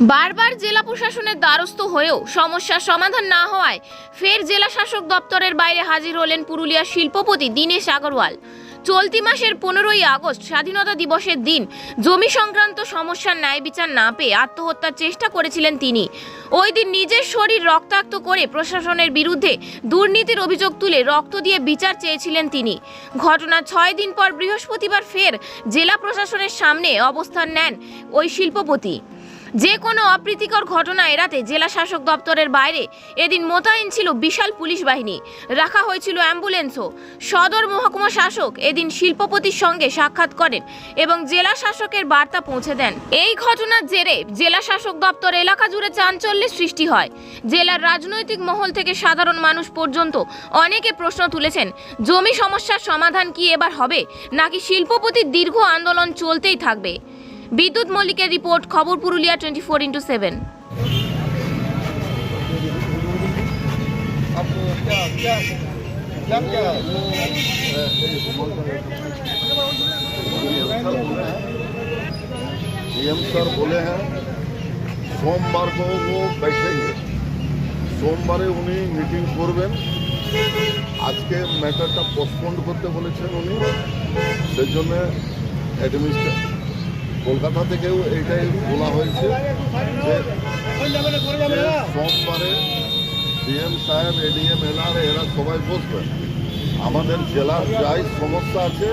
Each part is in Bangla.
বারবার জেলা প্রশাসনের দ্বারস্থ হয়েও সমস্যার সমাধান না হওয়ায় ফের জেলা শাসক দপ্তরের বাইরে হাজির হলেন পুরুলিয়া শিল্পপতি দীনেশ আগরওয়াল। চলতি মাসের পনেরোই আগস্ট স্বাধীনতা দিবসের দিন জমি সংক্রান্ত সমস্যার ন্যায় বিচার না পেয়ে আত্মহত্যার চেষ্টা করেছিলেন তিনি। ওই দিন নিজের শরীর রক্তাক্ত করে প্রশাসনের বিরুদ্ধে দুর্নীতির অভিযোগ তুলে রক্ত দিয়ে বিচার চেয়েছিলেন তিনি। ঘটনার ছয় দিন পর বৃহস্পতিবার ফের জেলা প্রশাসনের সামনে অবস্থান নেন ওই শিল্পপতি। যে কোনো অপ্রীতিকর ঘটনা এড়াতে জেলা শাসক দপ্তরের বাইরে এদিন মোতায়েন ছিল বিশাল পুলিশ বাহিনী। রাখা হয়েছিল অ্যাম্বুলেন্সও। সদর মহকুমা শাসক এদিন শিল্পপতির সঙ্গে সাক্ষাৎ করেন এবং জেলা শাসকের বার্তা পৌঁছে দেন। এই ঘটনার জেরে জেলা শাসক দপ্তর এলাকা জুড়ে চাঞ্চল্যের সৃষ্টি হয়। জেলার রাজনৈতিক মহল থেকে সাধারণ মানুষ পর্যন্ত অনেকে প্রশ্ন তুলেছেন, জমি সমস্যার সমাধান কি এবার হবে, নাকি শিল্পপতির দীর্ঘ আন্দোলন চলতেই থাকবে? বিদ্যুৎ মল্লিকের রিপোর্ট খবর Purulia twenty four into seven आपको क्या क्या क्या क्या सीएम सर बोले हैं সোমবার को वो बैठेंगे সোমবারে উনি মিটিং করবেন আজকে ম্যাটারটা পোস্টপন্ড করতে বলেছেন উনি সেই জন্য অ্যাডমিনিস্ট্রে কলকাতা থেকেও এইটাই বলা হয়েছে সোমবারে ডিএম সাহেব, এডিএম এলআর এরা সবাই বসবেন আমাদের জেলার যাই সমস্যা আছে,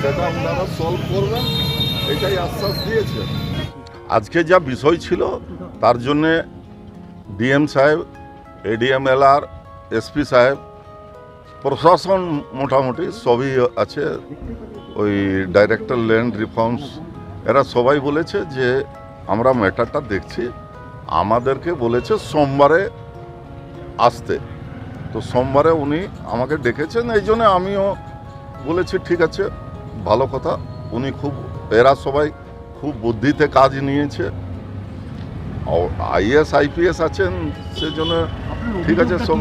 সেটা ওনারা সলভ করবেন। এটাই আশ্বাস দিয়েছে। আজকে যা বিষয় ছিল, তার জন্যে ডিএম সাহেব, এডিএম এলআর এসপি সাহেব, প্রশাসন মোটামুটি সবই আছে। ওই ডাইরেক্টর ল্যান্ড রিফর্মস এরা সবাই বলেছে যে আমরা ম্যাটারটা দেখছি আমাদেরকে বলেছে সোমবারে আসতে। তো সোমবারে উনি আমাকে ডেকেছেন এই জন্য আমিও বলেছি ঠিক আছে ভালো কথা। উনি খুব এরা সবাই খুব বুদ্ধিতে কাজ নিয়েছে। আইএস আইপিএস আছেন সেজন্য ঠিক আছে সব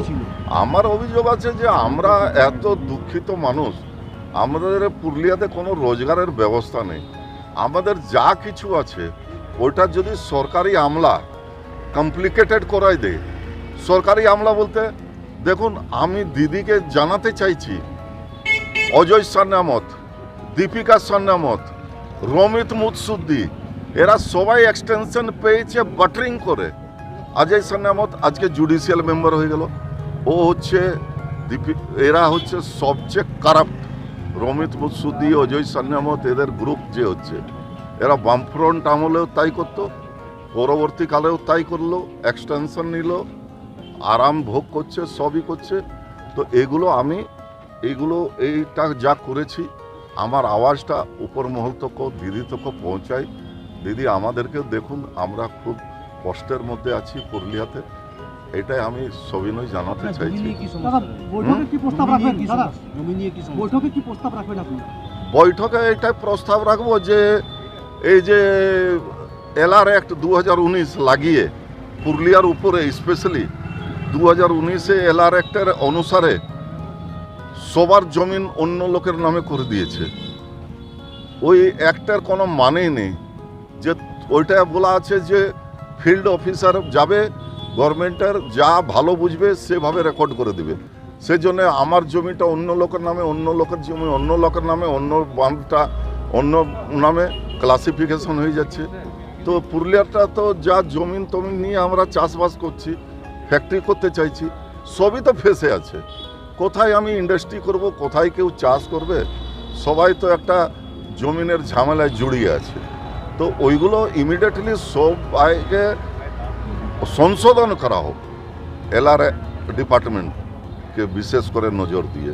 আমার অভিযোগ আছে যে আমরা এত দুঃখিত মানুষ আমাদের পুরুলিয়াতে কোনো রোজগারের ব্যবস্থা নেই। আমাদের যা কিছু আছে, ওইটা যদি সরকারি আমলা কমপ্লিকেটেড করাই দেয়। সরকারি আমলা বলতে, দেখুন, আমি দিদিকে জানাতে চাইছি, অজয় সান্নামত দীপিকা সান্নামত রমিত মুৎসুদ্দি, এরা সবাই এক্সটেনশন পেয়েছে বাটারিং করে। অজয় সান্নামত আজকে জুডিশিয়াল মেম্বার হয়ে গেল। ও হচ্ছে এরা হচ্ছে সবচেয়ে কারাপ্ট রমিত মুৎসুদ্দি অজয় সান্নামত এদের গ্রুপ যে হচ্ছে, এরা বামফ্রন্ট আমলেও তাই করতো, পরবর্তীকালেও তাই করল এক্সটেনশন নিল, আরাম ভোগ করছে, সবই করছে। তো এগুলো আমি এইগুলো এইটা যা করেছি, আমার আওয়াজটা উপর মহল তক, দিদি তক পৌঁছাই দিদি আমাদেরকে দেখুন, আমরা খুব কষ্টের মধ্যে আছি পুরুলিয়াতে। এটাই আমি সবিনয় জানাতে চাইছি। বৈঠকে কি প্রস্তাব জমি নিয়ে রাখবেন? কি দাদা সমস্যা? জমি নিয়ে কি সমস্যা? বৈঠকে কি প্রস্তাব রাখবেন আপনি? বৈঠকে এটাই প্রস্তাব রাখব যে এই যে এলআর অ্যাক্ট দু হাজার উনিশ লাগিয়ে পুরুলিয়ার উপরে স্পেশালি দু হাজার উনিশে এলআর অ্যাক্টের অনুসারে সবার জমিন অন্য লোকের নামে করে দিয়েছে। ওই অ্যাক্টের কোনো মানেই নেই। যে ওইটা বলা আছে যে ফিল্ড অফিসার যাবে গভর্নমেন্টের যা ভালো বুঝবে, সেভাবে রেকর্ড করে দিবে। সেই জন্য আমার জমিটা অন্য লোকের নামে, অন্য লোকের জমি, অন্য লোকের নামে, অন্য বাঁধটা, অন্য নামে ক্লাসিফিকেশন হয়ে যাচ্ছে। তো পুরুলিয়াটা তো যা জমিন টমিন নিয়ে আমরা চাষবাস করছি ফ্যাক্টরি করতে চাইছি, সবই তো ফেসে আছে। কোথায় আমি ইন্ডাস্ট্রি করব, কোথায় কেউ চাষ করবে, সবাই তো একটা জমিনের ঝামেলায় জড়িয়ে আছে। তো ওইগুলো ইমিডিয়েটলি সবাইকে সংশোধন করা হোক। এলআরএ ডিপার্টমেন্টকে বিশেষ করে নজর দিয়ে